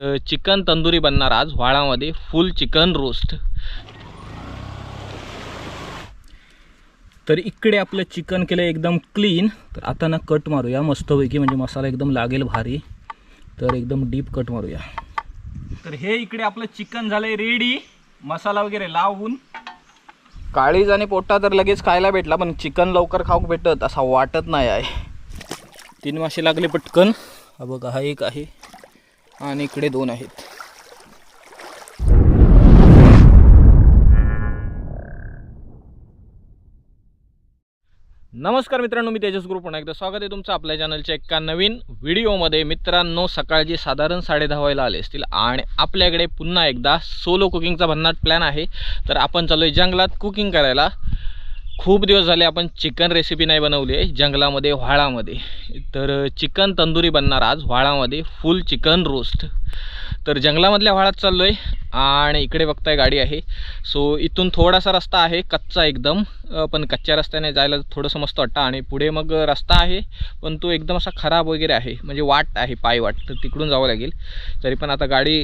तर चिकन तंदुरी बनणार आज व्हाळामध्ये फुल चिकन रोस्ट. तर इकडे आपलं चिकन केलं एकदम क्लीन. तर आता ना कट मारूया मस्तपैकी म्हणजे मसाला एकदम लागेल भारी. तर एकदम डीप कट मारूया. तर हे इकडे आपलं चिकन झालंय रेडी मसाला वगैरे लावून. काळीज आणि पोट्टा तर लगेच खायला भेटला पण चिकन लवकर खाऊक भेटत असा वाटत नाही आहे. तीन मासे लागले पटकन. हा बघा हा एक आहे. आणि इकडे दोन आहेत. नमस्कार मित्रांनो मी तेजस ग्रुप पुन्हा एकदा स्वागत आहे तुमचं आपल्या चॅनलच्या एका नवीन व्हिडिओमध्ये मित्रांनो सकाळचे साधारण साडे दहा व्हायला आले असतील. आणि आपल्याकडे पुन्हा एकदा सोलो कुकिंगचा भन्नाट प्लॅन आहे. तर आपण चालू आहे जंगलात कुकिंग करायला. खूप दिवस झाले आपण चिकन रेसिपी नाही बनवली आहे जंगलामध्ये व्हाळामध्ये. तर चिकन तंदुरी बनणार आज व्हाळामध्ये फुल चिकन रोस्ट तर जंगलामधल्या व्हाळात चाललो आहे आणि इकडे बघताय गाडी आहे. सो इथून थोडासा रस्ता आहे कच्चा एकदम. पण कच्च्या रस्त्याने जायला थोडंसं मस्त वाटतं आणि पुढे मग रस्ता आहे पण तो एकदम असा खराब वगैरे आहे. म्हणजे वाट आहे पाय वाट. तर तिकडून जावं लागेल. तरी पण आता गाडी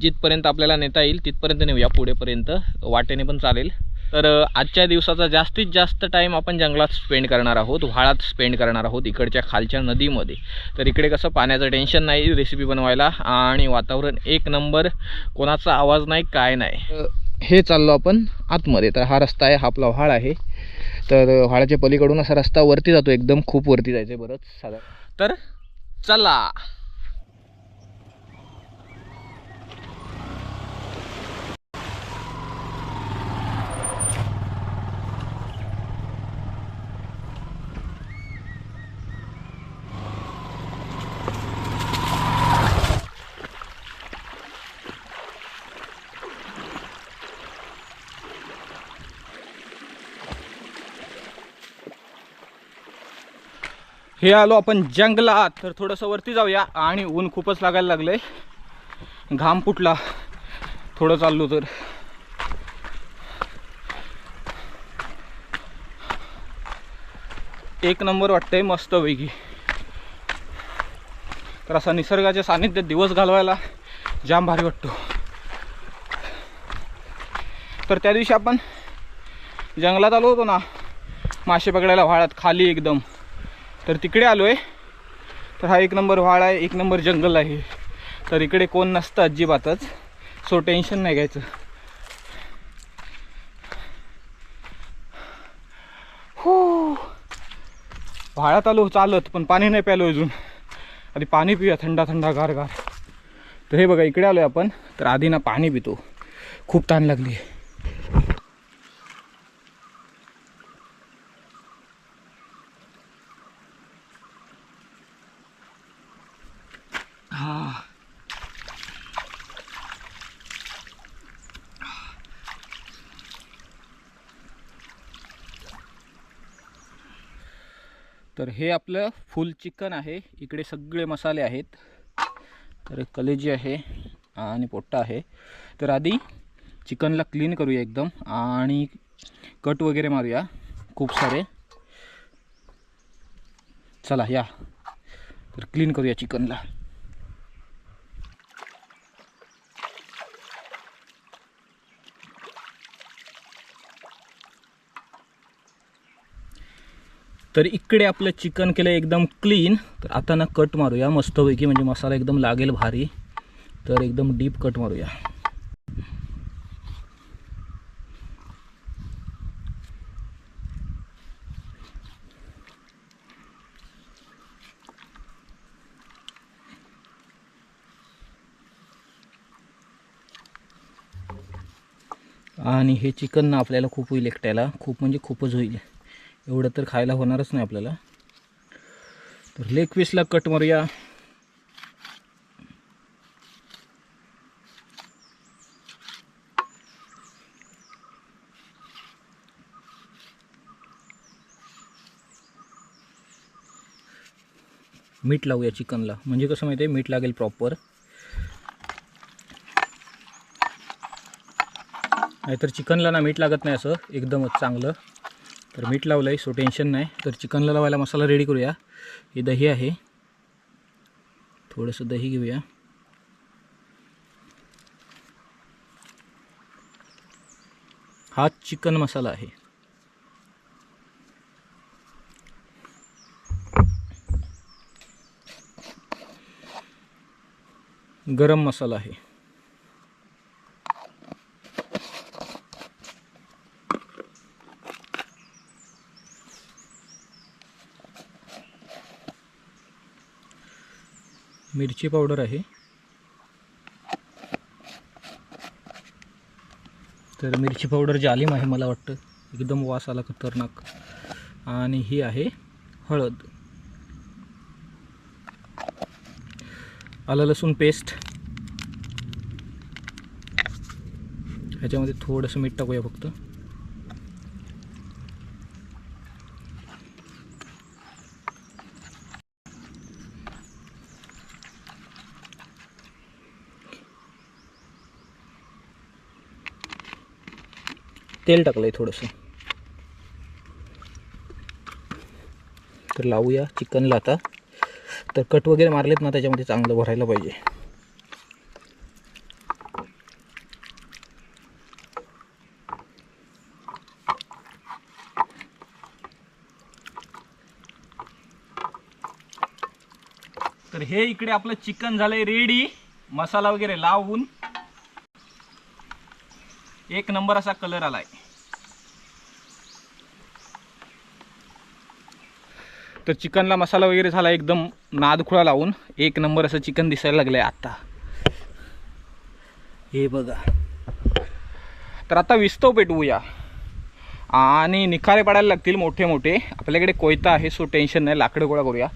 जिथपर्यंत आपल्याला नेता येईल तिथपर्यंत नेऊया पुढेपर्यंत. वाटेने पण चालेल. तर आजच्या दिवसाचा जास्तीत जास्त टाईम आपण जंगलात स्पेंड करणार आहोत व्हाळात स्पेंड करणार आहोत इकडच्या खालच्या नदीमध्ये. तर इकडे कसं पाण्याचं टेन्शन नाही रेसिपी बनवायला आणि वातावरण एक नंबर कोणाचा आवाज नाही काय नाही. हे चाललो आपण आतमध्ये तर हा रस्ता आहे हा आपला व्हाळ आहे. तर व्हाळाच्या पलीकडून असा रस्ता वरती जातो एकदम खूप वरती जायचं आहे बरंच साधारण. तर चला. हे आलो आपण जंगलात. तर थोडंसं वरती जाऊया. आणि ऊन खूपच लागायला लागलंय. घाम फुटला. थोडं चाललो तर. एक नंबर वाटतंय मस्तपैकी. तर असा निसर्गाच्या सानिध्यात दिवस घालवायला जाम भारी वाटतो. तर त्या दिवशी आपण जंगलात आलो होतो ना मासे पकडायला व्हाळात खाली एकदम. तर तिकडे आलो आहे तर हा एक नंबर व्हाळ आहे एक नंबर जंगल आहे. तर इकडे कोण नसतं अजिबातच. सो टेन्शन नाही घ्यायचं. हो व्हाळात आलो चालत पण पाणी नाही प्यालो अजून. आधी पाणी पिऊया थंडा थंडा गार गार. तर हे बघा इकडे आलो आहे आपण. तर आधी ना पाणी पितो. खूप ताण लागली आहे हा तर हे आपलं फुल चिकन आहे. इकडे सगळे मसाले आहेत. तर कलेजी आहे आणि पोट्टा आहे. तर आधी चिकनला क्लीन करूया एकदम आणि कट वगैरे मारूया खूप सारे. चला या. तर क्लीन करूया चिकनला तर इकडे आपलं चिकन केलं एकदम क्लीन तर आता ना कट मारूया. मस्तपैकी म्हणजे मसाला एकदम लागेल भारी. तर एकदम डीप कट मारूया. आणि हे चिकन ना आपल्याला खूप होईल एकट्याला. खूप म्हणजे खूपच होईल. एवढं तर खायला होणारच नाही आपल्याला. तर लेग पीसला कट मारूया. मीठ लावूया चिकनला. म्हणजे कसं माहिती आहे मीठ लागेल प्रॉपर नाहीतर चिकनला ना मीठ लागत नाही असं. एकदमच चांगलं. तर मीठ लावलं आहे सो टेन्शन नाही. तर चिकनला लावायला मसाला रेडी करूया. हे दही आहे. थोडंसं दही घेऊया. हा चिकन मसाला आहे. गरम मसाला आहे. मिरची पावडर आहे. तर मिरची पावडर जालिम आहे मला वाटतं एकदम वास आला खतरनाक. आणि ही आहे हळद. आलं लसूण पेस्ट ह्याच्यामध्ये थोडंसं मीठ टाकूया फक्त. तेल टाकलं आहे थोडंसं. तर लावूया चिकनला आता. तर कट वगैरे मारलेत ना त्याच्यामध्ये चांगलं भरायला पाहिजे. तर हे इकडे आपलं चिकन झालंय रेडी मसाला वगैरे लावून एक नंबर असा कलर आलाय. तर चिकनला मसाला वगैरे झाला एकदम नादखुळा लावून एक नंबर असं चिकन दिसायला लागलंय आत्ता हे बघा. तर आता विस्तव पेटवूया. आणि निखारे पडायला लागतील मोठे मोठे. आपल्याकडे कोयता आहे सो टेन्शन नाही लाकडं गोळा करूया.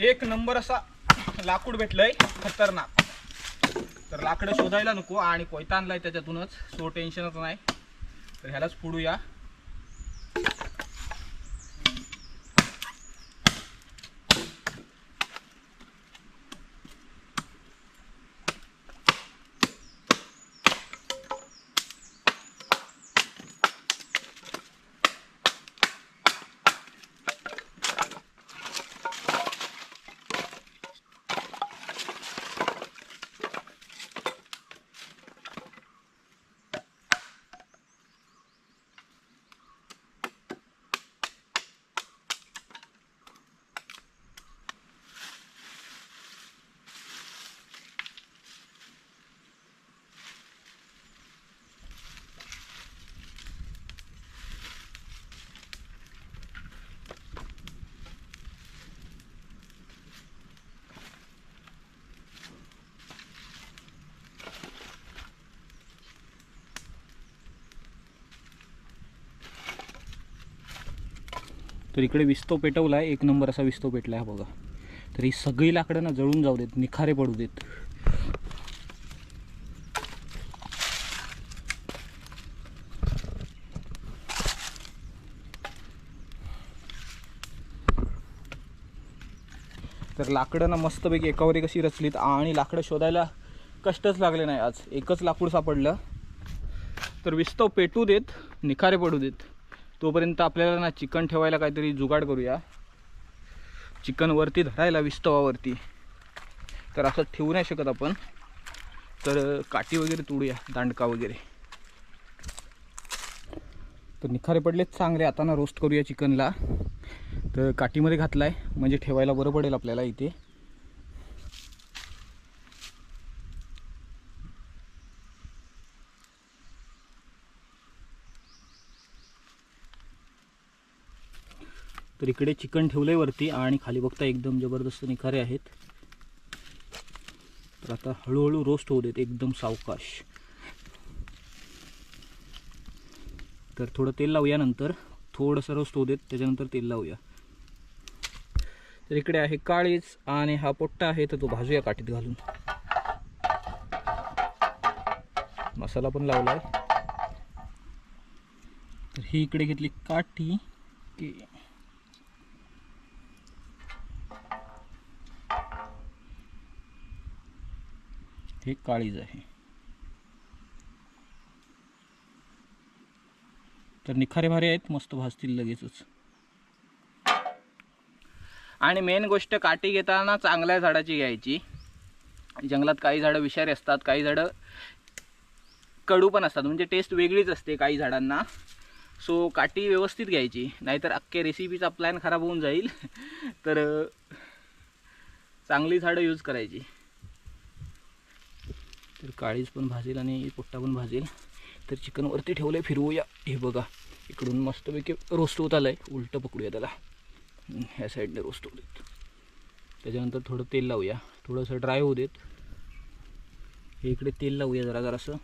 एक नंबर असा लाकूड भेटलंय खतरनाक. तर लाकडं शोधायला नको आणि कोयता आणलाय त्याच्यातूनच सो टेन्शनच नाही. तर ह्यालाच फोडूया तर इकडे विस्तो पेटवला आहे एक नंबर असा विस्तो पेटला आहे बघा. तर ही सगळी लाकडं ना जळून जाऊ देत निखारे पडू देत. तर लाकडं ना मस्तपैकी एकावर एक अशी रचलीत आणि लाकडं शोधायला कष्टच लागले नाही आज. एकच लाकूड सापडलं. तर विस्तव पेटू देत निखारे पडू देत. तोपर्यंत आपल्याला ना चिकन ठेवायला काहीतरी जुगाड करूया. चिकन वरती धरायला विस्तवावरती. तर असं ठेवू नाही शकत आपण. तर काठी वगैरे तोडूया दांडका वगैरे. तर निखारे पडलेच चांगले आता ना रोस्ट करूया चिकनला. तर काठीमध्ये घातला आहे म्हणजे ठेवायला बरं पडेल आपल्याला इथे. तर इकडे चिकन ठेवलं आहे वरती आणि खाली बघता एकदम जबरदस्त निखारे आहेत. तर आता हळूहळू रोस्ट होऊ देत एकदम सावकाश. तर थोडं तेल लावूया नंतर. थोडंसं रोस्ट होऊ देत त्याच्यानंतर तेल लावूया. तर इकडे आहे काळीच आणि हा पोट्टा आहे तर तो भाजूया काठीत घालून. मसाला पण लावला आहे तर ही इकडे घेतली काठी. की हे काळीज आहे. तर निखारे भारे आहेत मस्त भाजतील लगेचच. आणि मेन गोष्ट काठी घेताना चांगल्या झाडाची घ्यायची. जंगलात काही झाडं विषारी असतात काही झाडं कडू पण असतात. म्हणजे टेस्ट वेगळीच असते काही झाडांना. सो काठी व्यवस्थित घ्यायची. नाहीतर अख्ख्या रेसिपीचा प्लॅन खराब होऊन जाईल. तर चांगली झाडं यूज करायची. तर काळीज पण भाजेल आणि पोट्टा पण भाजेल. तर चिकनवरती ठेवलं आहे फिरवूया. हे बघा इकडून मस्तपैकी रोस्ट होत आहे उलटं पकडूया त्याला. ह्या साईडने रोस्ट होऊ देत. त्याच्यानंतर थोडं तेल लावूया. थोडंसं ड्राय होऊ देत. हे इकडे तेल लावूया जरा जरासं.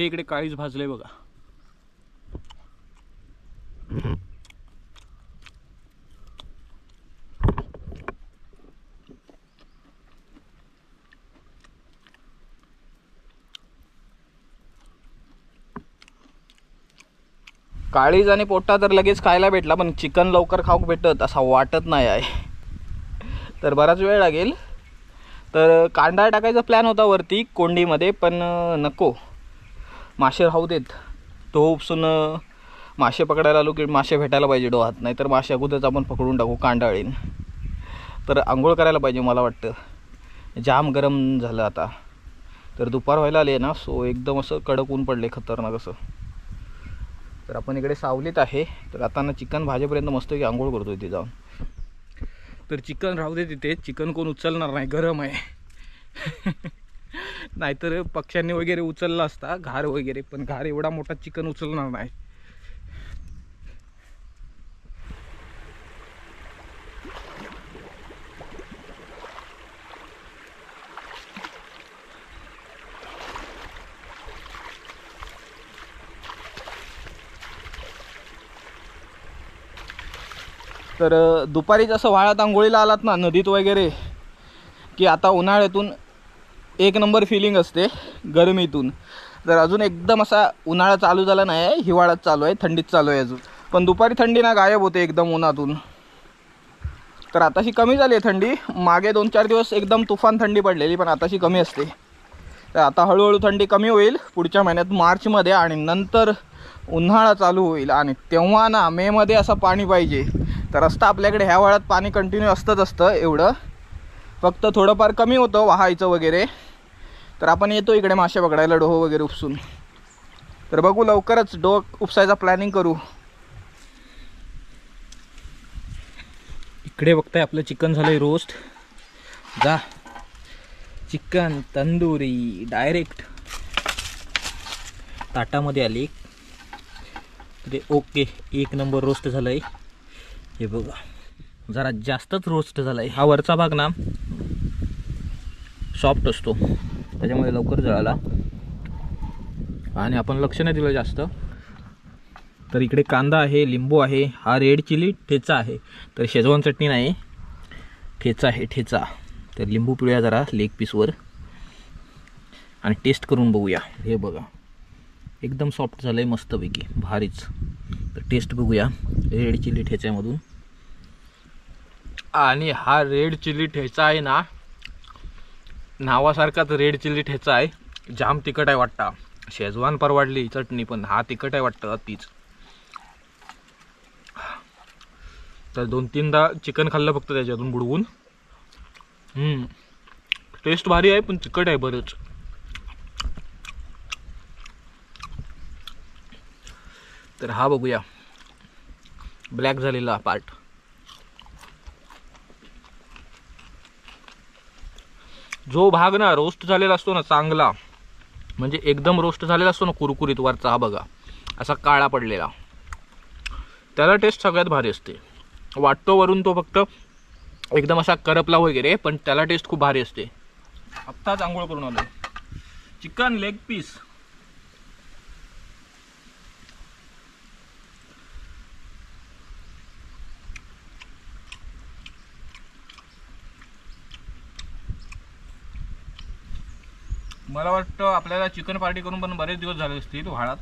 हे इकडे काळीच भाजलंय बघा. काळीज आणि पोट्टा तर लगेच खायला भेटला पण चिकन लवकर खाऊक भेटत असा वाटत नाही आहे. तर बराच वेळ लागेल. तर कांदा टाकायचा प्लॅन होता वरती कोंडीमध्ये पण नको. मासे राहू देत. तो उपसून मासे पकडायला आलो की मासे भेटायला पाहिजे डोहात नाही तर मासे अगोदरच आपण पकडून टाकू कांडाळीन. तर आंघोळ करायला पाहिजे मला वाटतं. जाम गरम झालं आता. तर दुपार व्हायला आले ना सो एकदम असं कडक ऊन पडले खतरनाक असं. तर आपण इकडे सावलीत आहे. तर आता ना चिकन भाजेपर्यंत मस्त की आंघोळ करतो इथे जाऊन. तर चिकन राहू दे तिथे. चिकन कोण उचलणार नाही गरम आहे. नाहीतर पक्ष्यांनी वगैरे उचलला असता घार वगैरे पण घार एवढा मोठा चिकन उचलणार नाही. तर दुपारी जसं वाळत आंघोळीला आलात ना नदीत वगैरे की आता उन्हाळ्यातून एक नंबर फिलिंग असते गरमीतून. तर अजून एकदम असा उन्हाळा चालू झाला नाही आहे हिवाळाच चालू आहे थंडीत चालू आहे अजून. पण दुपारी थंडी ना गायब होते एकदम उन्हातून. तर आताशी कमी झाली आहे थंडी. मागे दोन चार दिवस एकदम तुफान थंडी पडलेली पण आताशी कमी असते. तर आता हळूहळू थंडी कमी होईल. पुढच्या महिन्यात मार्चमध्ये आणि नंतर उन्हाळा चालू होईल. आणि तेव्हा ना मेमध्ये असं पाणी पाहिजे. तर असतं आपल्याकडे ह्या वेळात पाणी कंटिन्यू असतंच असतं एवढं. फक्त थोडंफार कमी होतं वाहायचं वगैरे. तर आपण येतो इकडे मासे पकडायला डोह वगैरे उपसून. तर बघू लवकरच डोह उपसायचा प्लॅनिंग करू. इकडे बघताय आपलं चिकन झालंय रोस्ट जा. चिकन तंदुरी डायरेक्ट ताटामध्ये आली ते ओके एक नंबर रोस्ट झालंय. हे बघा. जरा जास्तच रोस्ट झालाय. हा वरचा भाग ना सॉफ्ट असतो. त्याच्यामुळे लवकर जळाला. आणि आपण लक्ष नाही दिलं जास्त. तर इकडे कांदा आहे लिंबू आहे हा रेड चिली ठेचा आहे. तर शेजवान चटणी नाही ठेचा आहे ठेचा. तर लिंबू पिळूया जरा लेग पीसवर आणि टेस्ट करून बघूया. हे बघा. एकदम सॉफ्ट झालं आहे मस्तपैकी भारीच. तर टेस्ट बघूया. रेड चिली ठेच्यामधून आणि हा रेड चिली ठेचा आहे ना नावासारखाच रेड चिली ठेचा आहे. जाम तिखट आहे वाटतं. शेजवान परवाडली चटणी पण. हा तिखट आहे वाटतं तीच तर दोन तीनदा चिकन खाल्लं फक्त त्याच्यातून बुडवून. टेस्ट भारी आहे पण तिखट आहे बरंच. तर हा बघूया. ब्लॅक झालेला पार्ट जो भाग ना रोस्ट झालेला असतो ना चांगला म्हणजे एकदम रोस्ट झालेला असतो ना कुरकुरीत वरचा हा बघा असा काळा पडलेला. त्याला टेस्ट सगळ्यात भारी असते. वाटतो वरून तो फक्त एकदम असा करपला वगैरे पण त्याला टेस्ट खूप भारी असते. आत्ताच आंघोळ करून आलो चिकन लेग पीस मला वाटतं आपल्याला चिकन पार्टी करून पण बरेच दिवस झाले असतील व्हाळात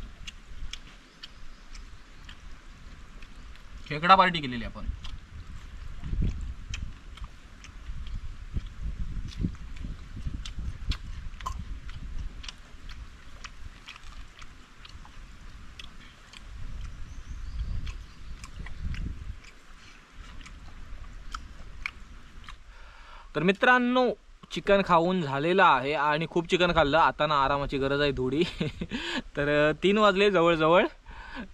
खेकडा पार्टी केलेली आपण. तर मित्रांनो चिकन खाऊन झालेलं आहे आणि खूप चिकन खाल्लं. आता ना आरामाची गरज आहे थोडी. तर तीन वाजले जवळजवळ.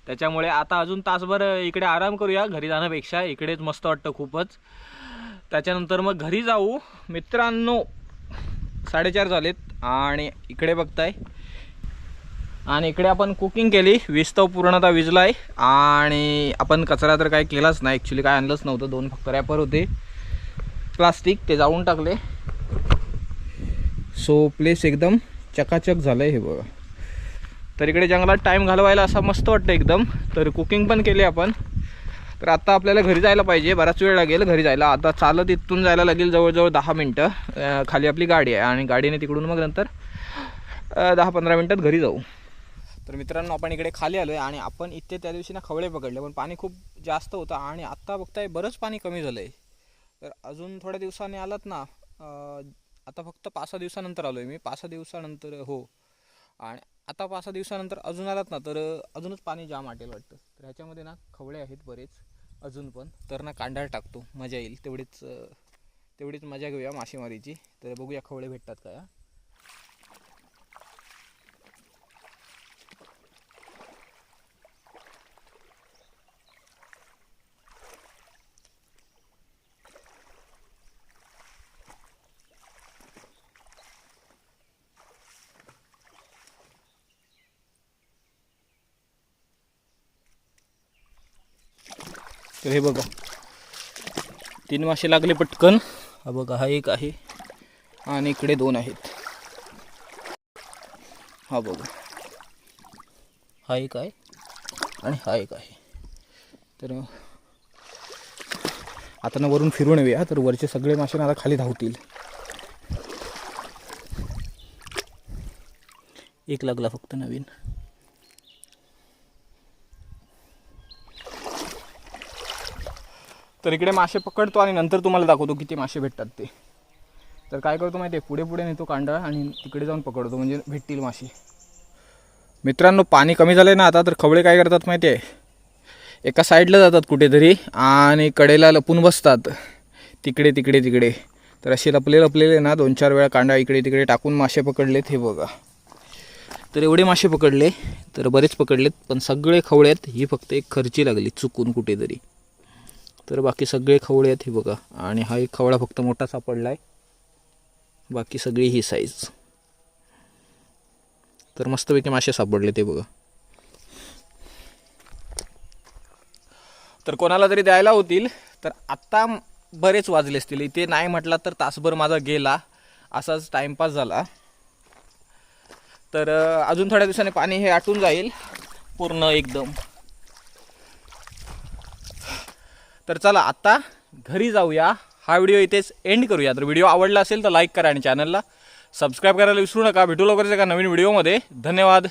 त्याच्यामुळे आता अजून तासभर इकडे आराम करूया घरी जाण्यापेक्षा. इकडेच मस्त वाटतं खूपच. त्याच्यानंतर मग घरी जाऊ. मित्रांनो साडेचार झालेत आणि इकडे बघताय. आणि इकडे आपण कुकिंग केली. विस्तव पूर्णतः विजलाय. आणि आपण कचरा तर काही केलाच नाही. ॲक्च्युली काय आणलंच नव्हतं. दोन फक्त रॅपर होते. प्लास्टिक ते जाळून टाकले. सो प्लेस एकदम चकाचक झालं आहे हे बघा. तर इकडे जंगलात टाईम घालवायला असा मस्त वाटतं एकदम. तर कुकिंग पण केली आपण. तर आता आपल्याला घरी जायला पाहिजे. बराच वेळ लागेल घरी जायला. आता चालत इथून जायला लागेल जवळजवळ दहा मिनटं. खाली आपली गाडी आहे आणि गाडीने तिकडून मग नंतर दहा पंधरा मिनटात घरी जाऊ. तर मित्रांनो आपण इकडे खाली आलो आहे आणि आपण इथे त्या दिवशी ना खवळे पकडले पण पाणी खूप जास्त होतं आणि आत्ता बघताय बरंच पाणी कमी झालं आहे तर अजून थोड्या दिवसांनी आलात ना आता फक्त पाच सहा दिवसानंतर आलो आहे मी. पाच सहा दिवसानंतर हो. आणि आता पाच सहा दिवसानंतर अजून आलात ना तर अजूनच पाणी जाम वाटेल वाटतं. तर ह्याच्यामध्ये ना खवळे आहेत बरेच अजून पण. तर ना कांडाळ टाकतो. मजा येईल. तेवढीच तेवढीच मजा घेऊया मासेमारीची. तर बघूया खवळे भेटतात का या? तर हे बघा. तीन मासे लागले पटकन. हा बघा हा एक आहे आणि इकडे दोन आहेत. हा बघा. हा एक आहे आणि हा एक आहे. तर आता ना वरून फिरून येऊया. तर वरचे सगळे मासे ना आता खाली धावतील. एक लागला फक्त नवीन. तर इकडे मासे पकडतो आणि नंतर तुम्हाला दाखवतो किती मासे भेटतात ते. तर काय करतो माहिती आहे पुढे पुढे नेतो कांडा आणि तिकडे जाऊन पकडतो म्हणजे भेटतील मासे. मित्रांनो पाणी कमी झालं ना आता तर खवळे काय करतात माहिती आहे एका साईडला जातात कुठेतरी आणि कडेला लपून बसतात. तिकडे तिकडे तिकडे. तर असे लपले लपलेले ना दोन चार वेळा कांडा इकडे तिकडे टाकून मासे पकडलेत हे बघा. तर एवढे मासे पकडले तर बरेच पकडलेत पण सगळे खवळे आहेत ही फक्त एक खर्ची लागली चुकून कुठेतरी. तर बाकी सगळे खवळे आहेत हे बघा. आणि हा एक खवळा फक्त मोठा सापडला आहे बाकी सगळी ही साईज तर मस्तपैकी मासे सापडले ते बघा. तर कोणाला तरी द्यायला होतील तर आत्ता बरेच वाजले असतील. इथे नाही म्हटला तर तासभर माझा गेला. असाच टाईमपास झाला. तर अजून थोड्या दिवसाने पाणी हे आटून जाईल. पूर्ण एकदम. तर चला आत्ता घरी जाऊया. हा व्हिडिओ इथेच एंड करूया. तर व्हिडिओ आवडला असेल तर लाईक करा आणि चॅनलला सबस्क्राईब करायला विसरू नका. भेटू लवकरच एका नवीन व्हिडिओमध्ये धन्यवाद.